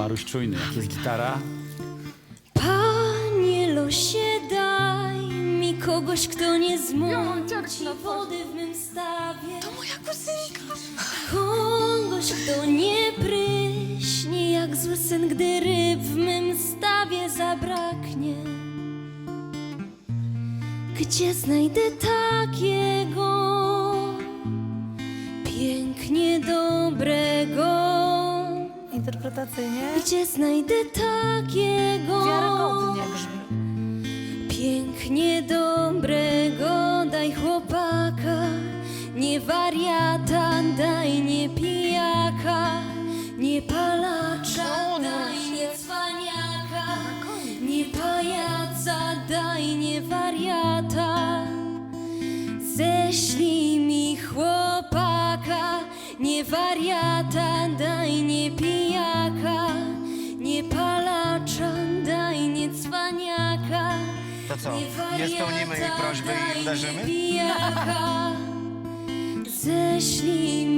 Maruś czujny, jak jest gitara. Panie losie, daj mi kogoś, kto nie zmąci wody w mym stawie. To moja kuzynka. Kogoś, kto nie pryśnie jak zły sen, gdy ryb w mym stawie zabraknie. Gdzie znajdę takiego pięknie dobrego? Interpretacyjnie Gdzie znajdę takiego wiarygodnie brzmi. pięknie dobrego? Daj chłopaka, nie wariata, daj nie pijaka, nie palacza, daj nie cwaniaka, nie pajaca, daj nie wariata. Ześlij mi chłopaka, nie wariata, To co, nie spełnimy jej prośby i uderzymy? Ześlij